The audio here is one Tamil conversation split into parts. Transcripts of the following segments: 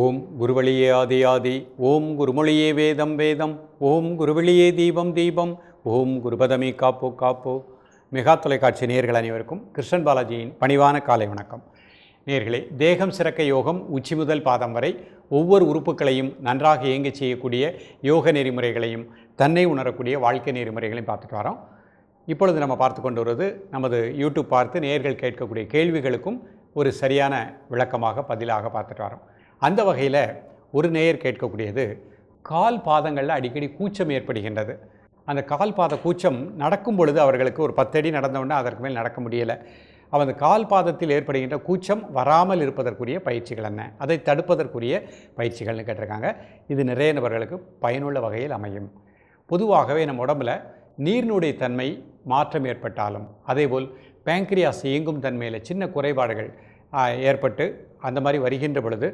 ஓம் குருவழியே ஆதி ஆதி ஓம் குருமொழியே வேதம் வேதம் ஓம் குருவழியே தீபம் தீபம் ஓம் குருபதமே காப்போ காப்போ. மெகா தொலைக்காட்சி நேர்கள் அனைவருக்கும் கிருஷ்ணன் பாலாஜியின் பணிவான காலை வணக்கம். நேர்களே தேகம் சிறக்க யோகம் உச்சி முதல் பாதம் வரை ஒவ்வொரு உறுப்புகளையும் நன்றாக இயங்கச் செய்யக்கூடிய யோக நெறிமுறைகளையும் தன்னை உணரக்கூடிய வாழ்க்கை நெறிமுறைகளையும் பார்த்துட்டு வரோம். இப்பொழுது நம்ம பார்த்து கொண்டு வருவது நமது யூடியூப் பார்த்து நேர்கள் கேட்கக்கூடிய கேள்விகளுக்கும் ஒரு சரியான விளக்கமாக பதிலாக பார்த்துட்டு வரோம். அந்த வகையில் ஒரு நேயர் கேட்கக்கூடியது கால் பாதங்களில் அடிக்கடி கூச்சம் ஏற்படுகின்றது. அந்த கால் பாத கூச்சம் நடக்கும் பொழுது அவர்களுக்கு ஒரு பத்தடி நடந்தவுடனே அதற்கு மேல் நடக்க முடியலை. அவன் அந்த கால் பாதத்தில் ஏற்படுகின்ற கூச்சம் வராமல் இருப்பதற்குரிய பயிற்சிகள் என்ன? அதை தடுப்பதற்குரிய பயிற்சிகள்னு கேட்டிருக்காங்க. இது நிறைய நபர்களுக்கு பயனுள்ள வகையில் அமையும். பொதுவாகவே நம்ம உடம்புல நீரினுடைய தன்மை மாற்றம் ஏற்பட்டாலும் அதேபோல் பேங்க்ரியாஸ் இயங்கும் தன்மையில் சின்ன குறைபாடுகள் ஏற்பட்டு அந்த மாதிரி வருகின்ற பொழுது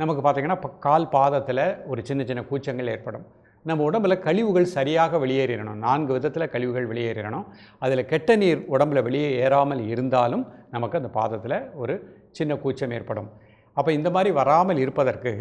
நமக்கு பார்த்திங்கன்னா கால் பாதத்தில் ஒரு சின்ன சின்ன கூச்சங்கள் ஏற்படும். நம்ம உடம்பில் கழிவுகள் சரியாக வெளியேறிடணும் நான்கு விதத்தில் கழிவுகள் வெளியேறிடணும் அதில் கெட்ட நீர் உடம்பில் வெளியே ஏறாமல் இருந்தாலும் நமக்கு அந்த பாதத்தில் ஒரு சின்ன கூச்சம் ஏற்படும். அப்போ இந்த மாதிரி வராமல் இருப்பதற்கு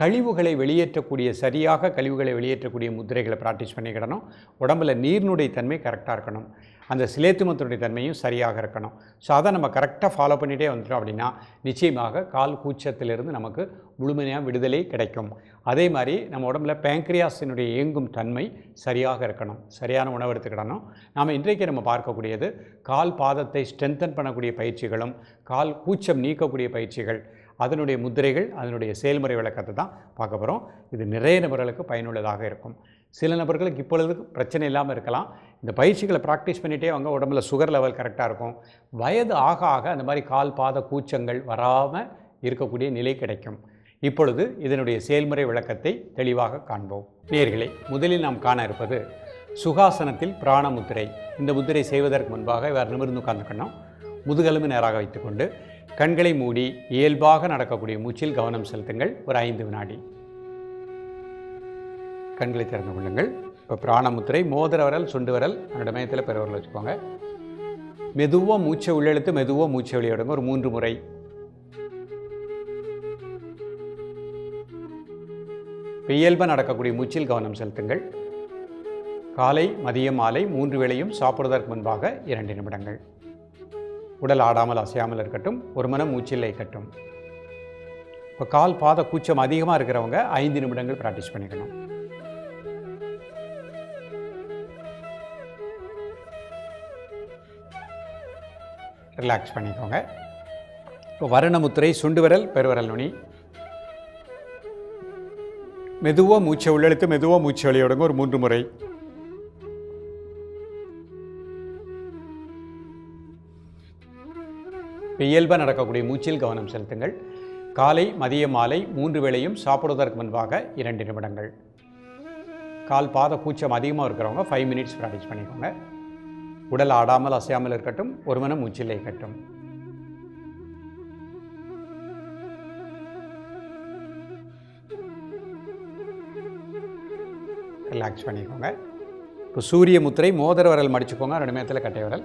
கழிவுகளை வெளியேற்றக்கூடிய சரியாக கழிவுகளை வெளியேற்றக்கூடிய முத்திரைகளை ப்ராக்டிஸ் பண்ணிக்கிடணும் உடம்புல நீரினுடைய தன்மை கரெக்டாக இருக்கணும். அந்த சிலேத்துமத்தினுடைய தன்மையும் சரியாக இருக்கணும். ஸோ அதை நம்ம கரெக்டாக ஃபாலோ பண்ணிகிட்டே வந்துட்டோம் அப்படின்னா நிச்சயமாக கால் கூச்சத்திலிருந்து நமக்கு முழுமையாக விடுதலை கிடைக்கும். அதே மாதிரி நம்ம உடம்புல பேங்க்ரியாஸினுடைய இயங்கும் தன்மை சரியாக இருக்கணும். சரியான உணவு எடுத்துக்கிடணும். நாம் இன்றைக்கு நம்ம பார்க்கக்கூடியது கால் பாதத்தை ஸ்ட்ரென்தன் பண்ணக்கூடிய பயிற்சிகளும் கால் கூச்சம் நீக்கக்கூடிய பயிற்சிகள் அதனுடைய முத்திரைகள் அதனுடைய செயல்முறை விளக்கத்தை தான் பார்க்க போகிறோம் இது நிறைய நபர்களுக்கு பயனுள்ளதாக இருக்கும். சில நபர்களுக்கு இப்பொழுது பிரச்சனை இல்லாமல் இருக்கலாம். இந்த பயிற்சிகளை ப்ராக்டிஸ் பண்ணிகிட்டே அவங்க உடம்புல சுகர் லெவல் கரெக்டாக இருக்கும். வயது ஆக ஆக அந்த மாதிரி கால் பாத கூச்சங்கள் வராமல் இருக்கக்கூடிய நிலை கிடைக்கும். இப்பொழுது இதனுடைய செயல்முறை விளக்கத்தை தெளிவாக காண்போம். நேர்களை முதலில் நாம் காண இருப்பது சுகாசனத்தில் பிராண முத்திரை இந்த முத்திரை செய்வதற்கு முன்பாக இவர் நிமிர்ந்து உட்கார்ந்துக்கணும். முதுகெலும்பு நேராக வைத்துக்கொண்டு கண்களை மூடி இயல்பாக நடக்கக்கூடிய மூச்சில் கவனம் செலுத்துங்கள். ஒரு ஐந்து வினாடி. கண்களை திறந்து கொள்ளுங்கள். இப்போ பிராணமுத்திரை மோதிர வரல் சுண்டு வரல் அதோட மையத்தில் பெருவரல் வச்சுக்கோங்க. மெதுவாக மூச்சை உள்ளெழுத்து மெதுவாக மூச்சை வெளியிடுங்க. ஒரு மூன்று முறை. இப்போ இயல்பாக நடக்கக்கூடிய மூச்சில் கவனம் செலுத்துங்கள். காலை மதியம் மாலை மூன்று வேளையும் சாப்பிடுவதற்கு முன்பாக இரண்டு நிமிடங்கள். உடல் ஆடாமல் அசையாமல் இருக்கட்டும் ஒரு மனம் மூச்சில் இருக்கட்டும். இப்போ கால் பாத கூச்சம் அதிகமாக இருக்கிறவங்க ஐந்து நிமிடங்கள் ப்ராக்டிஸ் பண்ணிக்கணும். ரிலாக்ஸ் பண்ணிக்கோங்க. இப்போ வரணமுத்திரை சுண்டு விரல் பெருவரல் நுனி. மெதுவாக மூச்சை உள்ளெழுத்து மெதுவாக மூச்சு வெளியிடுங்க ஒரு மூன்று முறை. இயல்பாக நடக்கக்கூடிய மூச்சில் கவனம் செலுத்துங்கள். காலை மதிய மாலை மூன்று வேளையும் சாப்பிடுவதற்கு முன்பாக இரண்டு நிமிடங்கள். கால் பாத கூச்சம் அதிகமாக இருக்கிறவங்க ஃபைவ் மினிட்ஸ் ப்ராக்டிஸ் பண்ணிக்கோங்க. உடல் ஆடாமல் அசையாமல் இருக்கட்டும் ஒரு மனம் மூச்சில் இருக்கட்டும். ரிலாக்ஸ் பண்ணிக்கோங்க. இப்போ சூரிய முத்திரை மோதிர விரல் மடிச்சுக்கோங்க. ரெண்டு மேத்தில் கட்டை விரல்.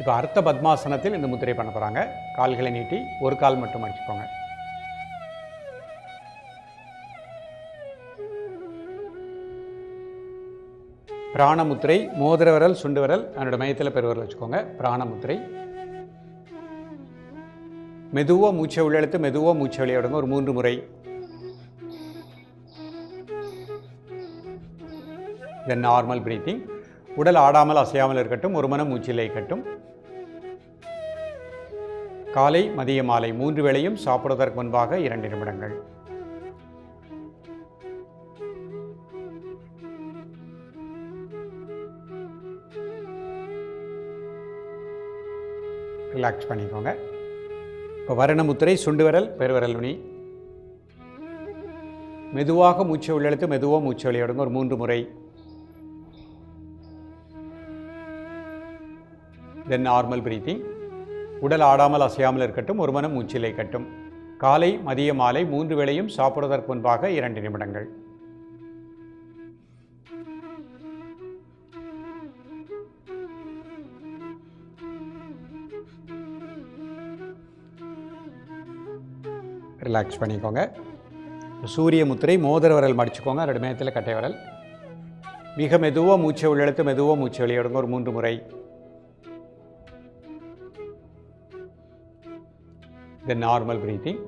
இப்போ அர்த்த பத்மாசனத்தில் இந்த முத்திரை பண்ண போகிறாங்க கால்களை நீட்டி ஒரு கால் மட்டும் அடிச்சுக்கோங்க. பிராணமுத்திரை மோதிர விரல் சுண்டு விரல் அதனோட மையத்தில் பெருவிரல் வச்சுக்கோங்க. பிராணமுத்திரை மெதுவாக மூச்சை உள்ளெழுத்து மெதுவாக மூச்சை விளையாடுங்க ஒரு மூன்று முறை. தென் நார்மல் பிரீத்திங் உடல் ஆடாமல் அசையாமல் இருக்கட்டும். ஒரு மனம் மூச்சில் இருக்கட்டும் காலை மதிய மாலை மூன்று வேளையும் சாப்பிடுவதற்கு முன்பாக இரண்டு நிமிடங்கள். ரிலாக்ஸ் பண்ணிக்கோங்க. இப்போ வருணமுத்திரை சுண்டு விரல் பெருவிரல் நுனி. மெதுவாக மூச்சு உள்ளெழுத்து மெதுவாக மூச்சு வெளியிடுங்க ஒரு மூன்று முறை. தென் நார்மல் பிரீத்திங் உடல் ஆடாமல் அசையாமல் இருக்கட்டும் ஒரு மனம் மூச்சிலை கட்டும். காலை மதிய மாலை மூன்று வேளையும் சாப்பிடுவதற்கு முன்பாக இரண்டு நிமிடங்கள். ரிலாக்ஸ் பண்ணிக்கோங்க. சூரிய முத்திரை மோதிர விரல் மடிச்சுக்கோங்க. ரெண்டு மேத்தில் கட்டை விரல். மிக மெதுவாக மூச்சை உள்ளெழுத்து மெதுவாக மூச்சை வெளியிடுங்க. ஒரு மூன்று முறை. தென் நார்மல் பிரீத்திங்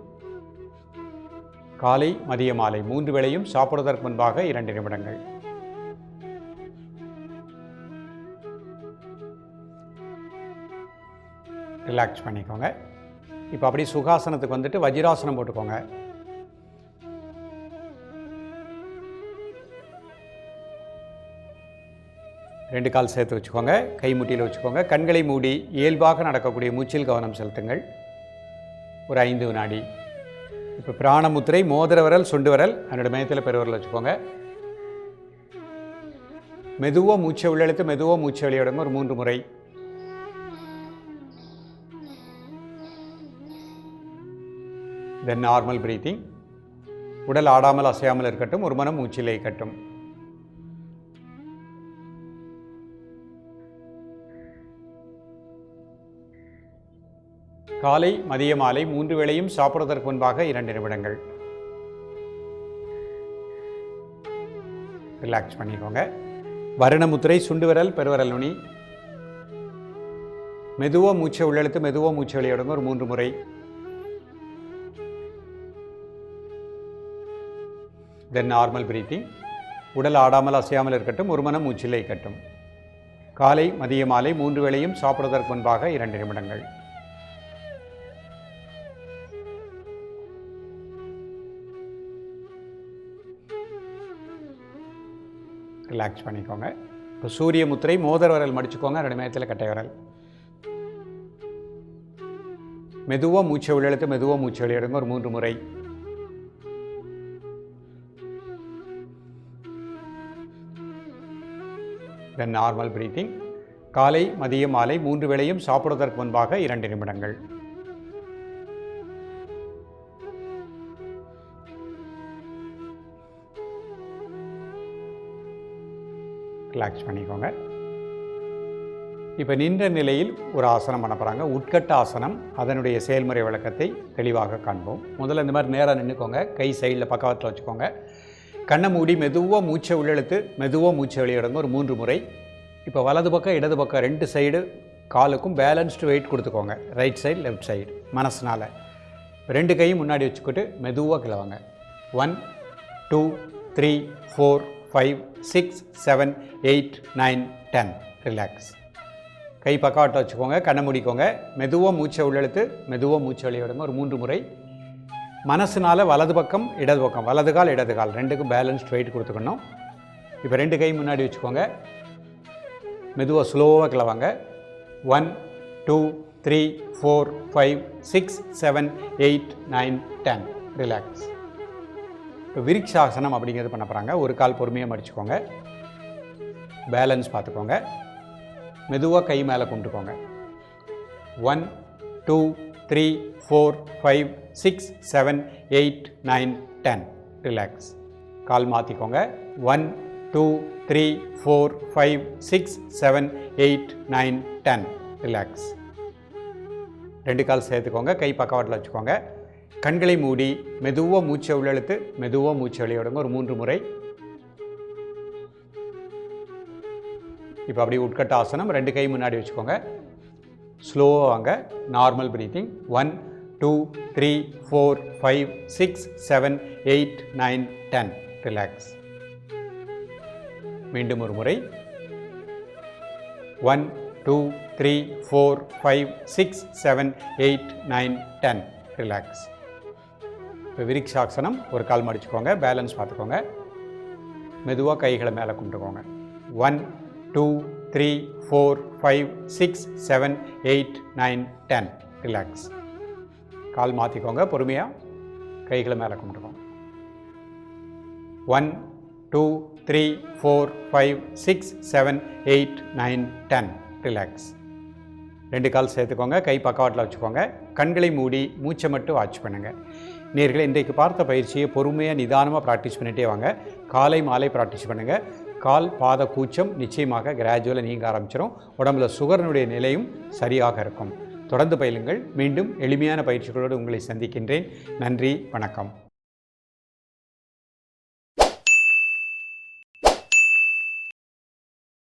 காலை மதிய மாலை மூன்று வேளையும் சாப்பிடுவதற்கு முன்பாக இரண்டு நிமிடங்கள். ரிலாக்ஸ் பண்ணிக்கோங்க. இப்போ அப்படியே சுகாசனத்துக்கு வந்துட்டு வஜ்ராசனம் போட்டுக்கோங்க. ரெண்டு கால் சேர்த்து வச்சுக்கோங்க. கை முட்டியில் வச்சுக்கோங்க. கண்களை மூடி இயல்பாக நடக்கக்கூடிய மூச்சில் கவனம் செலுத்துங்கள். ஒரு ஐந்து வினாடி. இப்போ பிராணமுத்திரை மோதிர விரல் சுண்டு விரல் அதனோட மையத்தில் பெருவரல் வச்சுக்கோங்க. மெதுவாக மூச்சை உள்ளெழுத்து மெதுவாக மூச்சை வெளியிடுங்க ஒரு மூன்று முறை. தென் நார்மல் பிரீத்திங் உடல் ஆடாமல் அசையாமல் இருக்கட்டும் ஒரு மனம் மூச்சிலே கட்டும் காலை மதிய மாலை மூன்று வேளையும் சாப்பிடுவதற்கு முன்பாக இரண்டு நிமிடங்கள். ரிலாக்ஸ் பண்ணிக்கோங்க. வருணமுத்திரை சுண்டு விரல் பெருவரல் நுனி. மெதுவாக மூச்சை உள்ளெழுத்து மெதுவாக மூச்சை வெளியிடுங்க. ஒரு மூன்று முறை. தென் நார்மல் பிரீத்திங் உடல் ஆடாமல் அசையாமல் இருக்கட்டும். ஒரு மனம் மூச்சிலை கட்டும் காலை மதிய மாலை மூன்று வேளையும் சாப்பிடுவதற்கு முன்பாக இரண்டு நிமிடங்கள். ரிலாக்ஸ் பண்ணிக்கோங்க. இப்போ சூரிய முத்திரை மோதர் விரல் மடிச்சுக்கோங்க ரெண்டு நேரத்தில் கட்டை விரல். மெதுவாக மூச்சை வெளியெழுத்து மெதுவாக மூச்சை வெளியிடுங்க ஒரு மூன்று முறை. தென் நார்மல் பிரீத்திங் காலை மதியம் மாலை மூன்று வேளையும் சாப்பிடுவதற்கு முன்பாக இரண்டு நிமிடங்கள். ரிலாக்ஸ் பண்ணிக்கோங்க. இப்போ நின்ற நிலையில் ஒரு ஆசனம் பண்ண போகிறாங்க உட்கட்ட ஆசனம் அதனுடைய செயல்முறை விளக்கத்தை தெளிவாக காண்போம். முதல்ல இந்த மாதிரி நேராக நின்றுக்கோங்க கை சைடில் பக்கவத்தில் வச்சுக்கோங்க. கண்ணை மூடி மெதுவாக மூச்சை உள்ளெழுத்து மெதுவாக மூச்சை வெளியிடுங்க ஒரு மூன்று முறை. இப்போ வலது பக்கம் இடது பக்கம் ரெண்டு சைடு காலுக்கும் பேலன்ஸ்டு வெயிட் கொடுத்துக்கோங்க. ரைட் சைடு லெஃப்ட் சைடு மனசினால். ரெண்டு கையும் முன்னாடி வச்சுக்கிட்டு மெதுவாக கிளவாங்க. One two three four five six seven eight nine ten relax கை பக்கவாட்டை வச்சுக்கோங்க கண்ணை மூடிக்கோங்க. மெதுவாக மூச்சை உள்ளெழுத்து மெதுவாக மூச்சை வெளியிடுங்க ஒரு மூன்று முறை. மனசுனால் வலது பக்கம் இடது பக்கம். வலது கால் இடது கால். ரெண்டுக்கும் பேலன்ஸ்ட் வெயிட் கொடுத்துக்கணும். இப்போ ரெண்டு கை முன்னாடி வச்சுக்கோங்க. மெதுவாக ஸ்லோவாக கிளவாங்க. One two three four five six seven eight nine ten relax விரிக்ஷாசனம் அப்படிங்கிறது பண்ண போகிறாங்க ஒரு கால் பொறுமையாக மடிச்சுக்கோங்க. பேலன்ஸ் பார்த்துக்கோங்க. மெதுவாக கை மேலே கொண்டுக்கோங்க. One two three four five six seven eight nine ten. Relax. கால் மாற்றிக்கோங்க one two three four five six seven eight nine ten. Relax. ரெண்டு கால் சேர்த்துக்கோங்க. கை பக்கவாட்டில் வச்சுக்கோங்க. கண்களை மூடி மெதுவாக மூச்சை உள்ளெழுத்து மெதுவாக மூச்சை வெளியிடுங்க ஒரு மூன்று முறை. இப்போ அப்படியே உட்கட்ட ஆசனம். ரெண்டு கை முன்னாடி வச்சுக்கோங்க. ஸ்லோவாக வாங்க. Normal breathing one two three four five six seven eight nine ten relax மீண்டும் ஒரு முறை. One two three four five six seven eight nine ten relax இப்போ விரிக்ஷாசனம் ஒரு கால் மடிச்சுக்கோங்க பேலன்ஸ் பார்த்துக்கோங்க. மெதுவாக கைகளை மேலே கும்பிட்டுக்கோங்க. One two three four five six seven eight nine ten relax கால் மாற்றிக்கோங்க பொறுமையாக கைகளை மேலே கும்பிட்டுக்கோங்க. One two three four five six seven eight nine ten relax ரெண்டு கால் சேர்த்துக்கோங்க கை பக்கவாட்டில் வச்சுக்கோங்க. கண்களை மூடி மூச்சை மட்டும் வாட்ச் பண்ணுங்கள் நேர்களை இன்றைக்கு பார்த்த பயிற்சியை பொறுமையாக நிதானமாக ப்ராக்டிஸ் பண்ணிகிட்டே வாங்க. காலை மாலை ப்ராக்டிஸ் பண்ணுங்கள் கால் பாத கூச்சம் நிச்சயமாக கிராஜுவலாக நீங்க ஆரம்பிச்சிடும் உடம்புல சுகரனுடைய நிலையும் சரியாக இருக்கும். தொடர்ந்து பயிலுங்கள். மீண்டும் எளிமையான பயிற்சிகளோடு உங்களை சந்திக்கின்றேன். நன்றி வணக்கம்.